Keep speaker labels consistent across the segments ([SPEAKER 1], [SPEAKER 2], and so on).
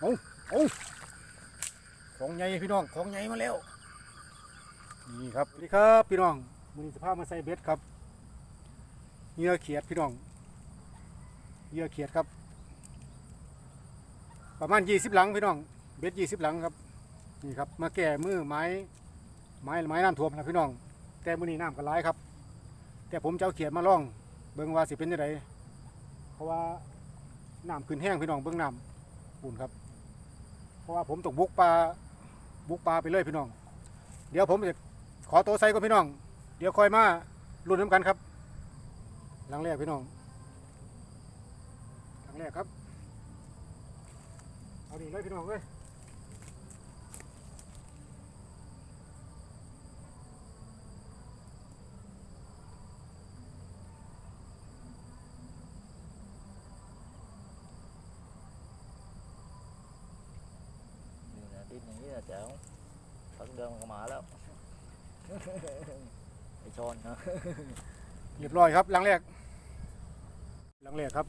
[SPEAKER 1] เอาเอาของใหญ่พี่น้องของใหญ่มาแล้วนี่ครับสวัสดีครับพี่น้องมือนี้สภาพมาใส่เบ็ดครับเหยื่อเขียดพี่น้องเหยื่อเขียดครับ ประมาณยี่สิบหลังพี่น้อง เบ็ดยี่สิบหลังครับนี่ครับมาแก่มือไม้ไม้ไม้น้ำท่วมนะพี่น้อง แต่มือนี้น้ำก็ร้ายครับ แต่ผมจะเอาเขียดมาล่อง เบิ่งว่าสิเป็นยังไงเพราะว่าน้ำขึ้นแห้งพี่น้องเบิ่งน้ำปุ่นครับ ราะว่าผมตกบุกปลาบุกปลาไปเลยพี่น้อง เดี๋ยวผมจะขอตัวใส่ก่อนพี่น้อง เดี๋ยวคอยมาลุ้นน้ำกันครับ หลังแรกพี่น้องหลังแรกครับ เอาดีเลยพี่น้องเลย
[SPEAKER 2] นี่นะดิ้นอย่างนี้นะ แจ๋วพักเดิมก็มาแล้วไอชอนนะ
[SPEAKER 1] เรียบร้อยครับหลังแรกหลังแรกครับ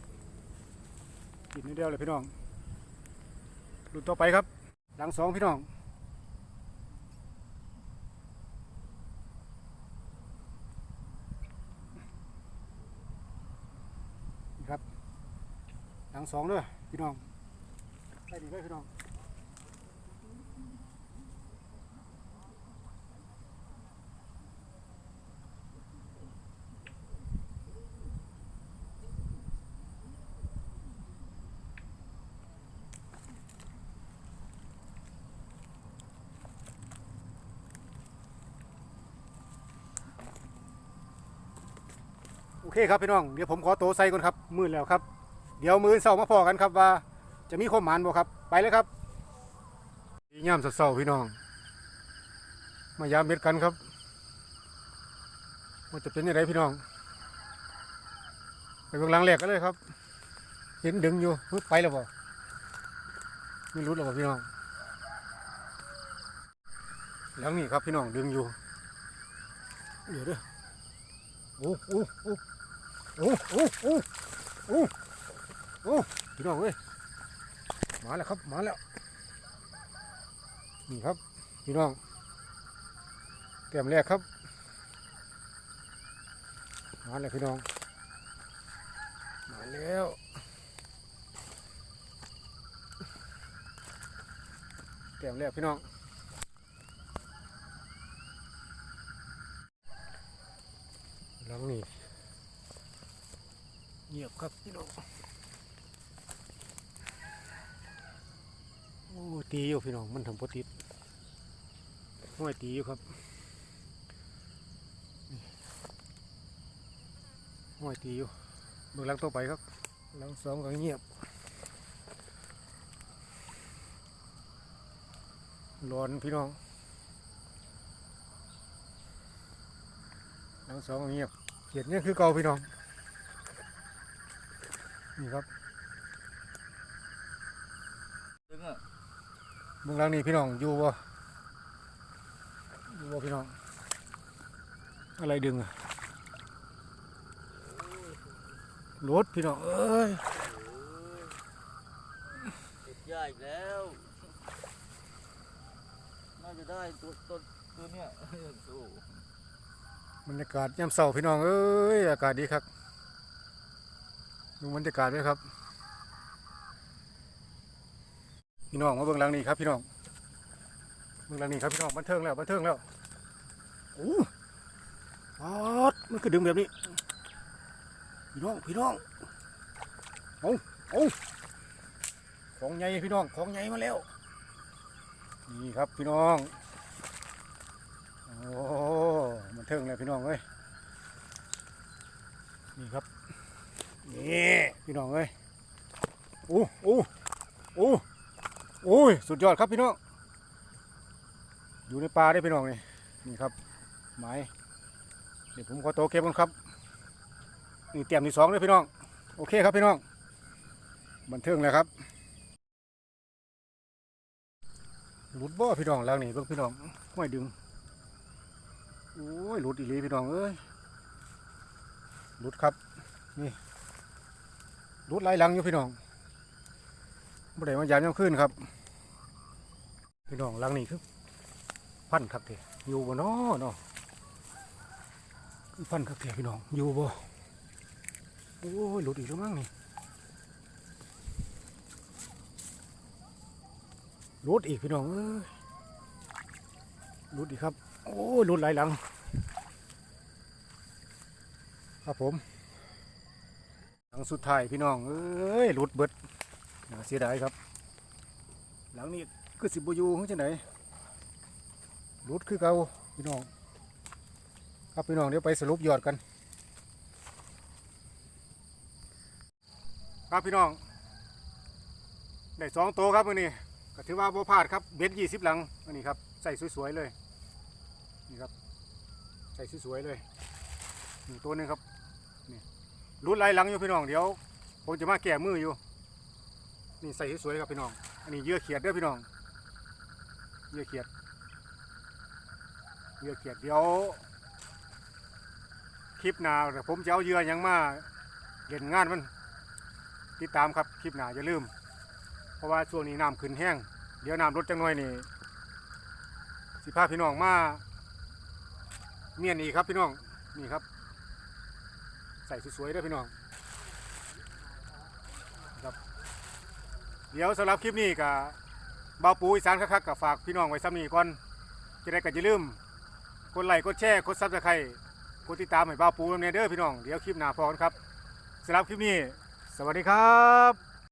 [SPEAKER 1] กินนิดเดียวเลยพี่น้องลุ้นต่อไปครับ หลังสองพี่น้องนะครับ หลังสองด้วยพี่น้องได้ดีเลยพี่น้อง เคครับพี่น้องเดี๋ยวผมขอโตใส่ก่อนครับมืดแล้วครับ เดี๋ยวมือเสาร์มาพอกันครับว่า จะมีความหมานบ่ครับ ไปเลยครับย่ามเสาร์ๆพี่น้อง มายามเม็ดกันครับ มันจะเป็นยังไงพี่น้องไปเบื้องหลังแรกกันเลยครับ เห็นดึงอยู่ไปแล้วบ่ไม่รู้หรอกพี่น้องหลังนี้ครับพี่น้องดึงอยู่ เดี๋ยวเด้อโอ้โอ้โอ้ โอ้โอ้โอ้โอ้โอ้พี่น้องเว้ยมาแล้วครับมาแล้วนี่ครับพี่น้องเตรียมแรกครับมาแล้วพี่น้องมาแล้วเตรียมแรกพี่น้องหลังนี่ ครับพี่น้องโอ้ตีอยู่พี่น้องมันทำพติดห้อยตีอยู่ครับห้อยตีอยู่เบื้องหลังต่อไปครับหลังสองก็เงียบร้อนพี่น้องหลังสองก็เงียบเขียดเนี่ยคือเก่าพี่น้อง นี่ครับ
[SPEAKER 2] ดึงอะ
[SPEAKER 1] เมืองหลังนี้พี่น้องอยู่บ่อยู่บ่พี่น้อง อะไรดึงอะรถพี่น้องเอ้ย
[SPEAKER 2] ติดยาอีกแล้ว น่าจะได้ตัวตัวตัวเนี้ยโอ้
[SPEAKER 1] บรรยากาศยามเสาร์พี่น้องเอ้ยอากาศดีครับ ดูบรรยากาศด้วยครับ พี่น้องมาเบื้องหลังนี้ครับพี่น้องเบื้องหลังนี้ครับพี่น้องบันเทิงแล้วบันเทิงแล้วโอ้ออดมันก็ดึงแบบนี้ พี่น้องพี่น้องเอาเอาของใหญ่พี่น้องของใหญ่มาแล้วนี่ครับพี่น้องโอ้มันเทิงเลยพี่น้องเอ้ยนี่ครับ นี่พี่น้องเอ้ยโอ้โอ้โอ้โอ้ยสุดยอดครับพี่น้อง อยู่ในป่าได้พี่น้องนี่นี่ครับไม้เดี๋ยวผมขอโตเก็บกันครับนี่เตรียมที่สองเลยพี่น้อง โอเคครับพี่น้อง บันเทิงแล้วครับหลุดบ่อพี่น้องแล้วนี่เบิ่งพี่น้องห้อยดึงโอ้ยหลุดอีหลีพี่น้องเอ้ยหลุดครับนี่ หลุดหลายหลังอยู่พี่น้องบ่ได้มายามย่ำขึ้นครับ พี่น้องหลังนี้คือพันครับเถอะอยู่บ่เนาะเนาะคือพันครับเถอะพี่น้องอยู่บ่โอ้ยหลุดอีกแล้วมั้งนี่หลุดอีกพี่น้องเอ้ยหลุดอีกครับ โอ้ยหลุดหลายหลัง ครับผม หลังสุดท้ายพี่น้องเอ้ยหลุดเบิดเสียดายครับ หลังนี้คือสิบอยูของจังไหนหลุดคือเกาพี่น้อง ครับพี่น้องเดี๋ยวไปสรุปยอดกัน ครับพี่น้องได้สองโตครับมื่อนี้ก็ถือว่าโบพลาดครับเบ็ดยี่สิบหลังอันนี้ครับใส่สวยๆเลยนี่ครับใส่สวยๆเลยหนึ่งตัวนึงครับ รุดไลายหลังอยู่พี่น้องเดี๋ยวผมจะมาแก้มืออยู่ นี่ใส่สวยๆครับพี่น้อง อันนี้เยื่อเขียดเด้อพี่น้อง เยื่อเขียด เยื่อเขียดเดี๋ยวคลิปหน้าผมจะเอาเยื่อยังมาเล่นงานมันติดตามครับคลิปหน้าอย่าลืม เพราะว่าช่วงนี้น้ำขึ้นแห้ง เดี๋ยวน้ำลดจังหน่อยนี่สิพาพี่น้องมาเมียนอีกครับพี่น้องนี่ครับ ส่สวยๆด้อพี่น้องครับเดี๋ยวสำหรับคลิปนี้กับบ่าวปูอีสานคักๆกับฝากพี่น้องไว้ซ้ำนี้ก่อนจะได้กันอย่าลืมกดไลค์กดแชร์กดซับสไครต์กดติดตามให้บ่าวปูนำเนเด้อพี่น้องเดี๋ยวคลิปหน้าพอกันครับสำหรับคลิปนี้ สวัสดีครับ